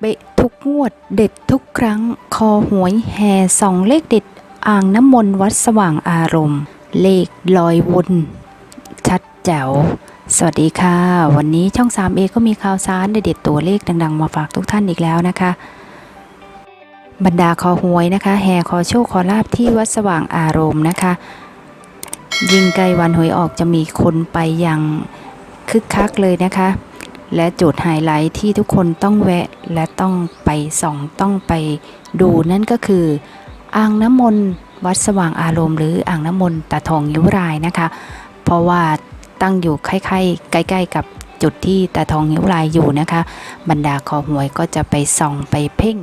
เบะทุกงวดเด็ดทุกครั้ง คอหวยแห่สองเลขเด็ด อ่างน้ำมนต์วัดสว่างอารมณ์ เลขลอยวน ชัดแจ๋ว สวัสดีค่ะ วันนี้ช่อง 3A ก็มีข่าวสารเด็ดตัวเลขดังๆ มาฝากทุกท่านอีกแล้วนะคะ บรรดาคอหวยนะคะแห่ขอโชคขอลาบที่วัดสว่างอารมณ์นะคะ ยิ่งใกล้วันหวยออกจะมีคนไปอย่างคึกคักเลยนะคะ และจุดไฮไลท์ที่ทุกคนต้องแวะและต้องไปส่องต้องไปดูนั่นก็คืออ่างน้ำมนต์วัดสว่างอารมณ์หรืออ่างน้ำมนต์ตาทองยิ้วรายนะคะ เพราะว่าตั้งอยู่ใกล้ๆใกล้ๆกับจุดที่ตาทองยิ้วรายอยู่นะคะ บรรดาคอหวยก็จะไปส่องไปเพ่ง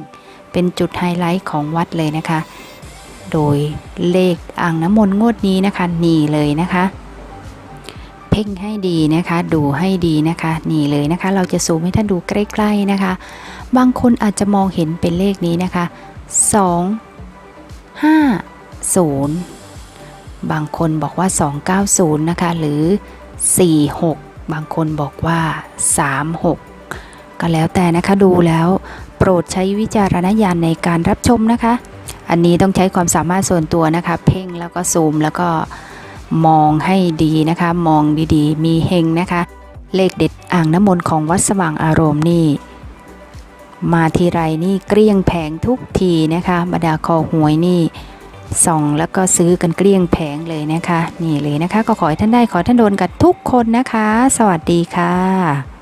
เป็นจุดไฮไลท์ของวัดเลยนะคะ โดยเลขอ่างน้ำมนต์งวดนี้นะคะ นี่เลยนะคะ พ่งให้ดีนะคะ ดูให้ดีนะคะ นี่เลยนะคะ เราจะซูมให้ท่านดูใกล้ๆนะคะ บางคนอาจจะมองเห็นเป็นเลขนี้นะคะ 2 5 0 บางคนบอกว่า 290 นะคะ หรือ 46 บางคนบอกว่า 36 ก็แล้วแต่นะคะดูแล้วโปรดใช้วิจารณญาณในการรับชมนะคะ อันนี้ต้องใช้ความสามารถส่วนตัวนะคะ เพ่งแล้วก็ซูมแล้วก็ มองให้ดีนะคะ มองดีๆ มีเฮงนะคะ เลขเด็ดอ่างน้ำมนต์ของวัดสว่างอารมณ์นี่มาทีไรนี่เกลี้ยงแผงทุกทีนะคะบรรดาคอหวยนี่ส่องแล้วก็ซื้อกันเกลี้ยงแผงเลยนะคะ นี่เลยนะคะ ก็ขอให้ท่านได้ขอท่านโดนกับทุกคนนะคะ สวัสดีค่ะ